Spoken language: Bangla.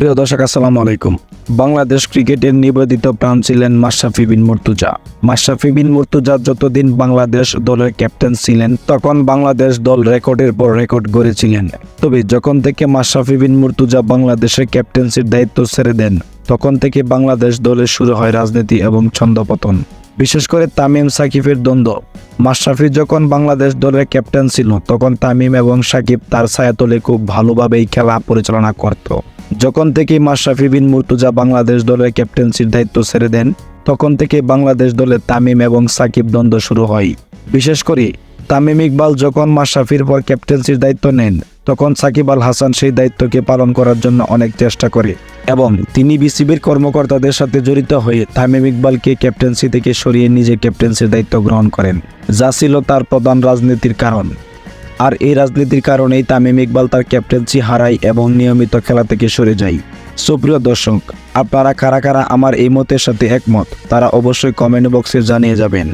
প্রিয় দর্শক, আসসালামু আলাইকুম। বাংলাদেশ ক্রিকেটের নিবেদিত প্রাণ ছিলেন মাশরাফি বিন মুর্তুজা। মাশরাফি বিন মুর্তুজা যতদিন বাংলাদেশ দলের ক্যাপ্টেন ছিলেন, তখন বাংলাদেশ দল রেকর্ডের পর রেকর্ড গড়েছিলেন। তবে যখন থেকে মাশরাফি বিন মুর্তুজা বাংলাদেশের ক্যাপ্টেন্সির দায়িত্ব ছেড়ে দেন, তখন থেকে বাংলাদেশ দলের শুরু হয় রাজনীতি এবং ছন্দপতন। বিশেষ করে তামিম সাকিবের দ্বন্দ্ব। মাশরাফি যখন বাংলাদেশ দলের ক্যাপ্টেন ছিল, তখন তামিম এবং সাকিব তার ছায়াতলে খুব ভালোভাবেই খেলা পরিচালনা করত। যখন থেকে মাশরাফি বিন মুর্তুজা বাংলাদেশ দলের ক্যাপ্টেন্সির দায়িত্ব ছেড়ে দেন, তখন থেকে বাংলাদেশ দলের তামিম এবং সাকিব দ্বন্দ্ব শুরু হয়। বিশেষ করে, তামিম ইকবাল যখন মাশরাফির পর ক্যাপ্টেন্সির দায়িত্ব নেন, তখন সাকিব আল হাসান সেই দায়িত্বকে পালন করার জন্য অনেক চেষ্টা করে এবং তিনি বিসিবির কর্মকর্তাদের সাথে জড়িত হয়ে তামিম ইকবালকে ক্যাপ্টেন্সি থেকে সরিয়ে নিজে ক্যাপ্টেন্সির দায়িত্ব গ্রহণ করেন। যা ছিল তার প্রধান রাজনীতির কারণ। আর এই রাজনীতির কারণেই তামিম ইকবাল তার ক্যাপ্টেন্সি হারায় এবং নিয়মিত খেলা থেকে সরে যায়। সুপ্রিয় দর্শক, আপনারা কারা কারা আমার এই মতের সাথে একমত, তারা অবশ্যই কমেন্ট বক্সে জানিয়ে যাবেন।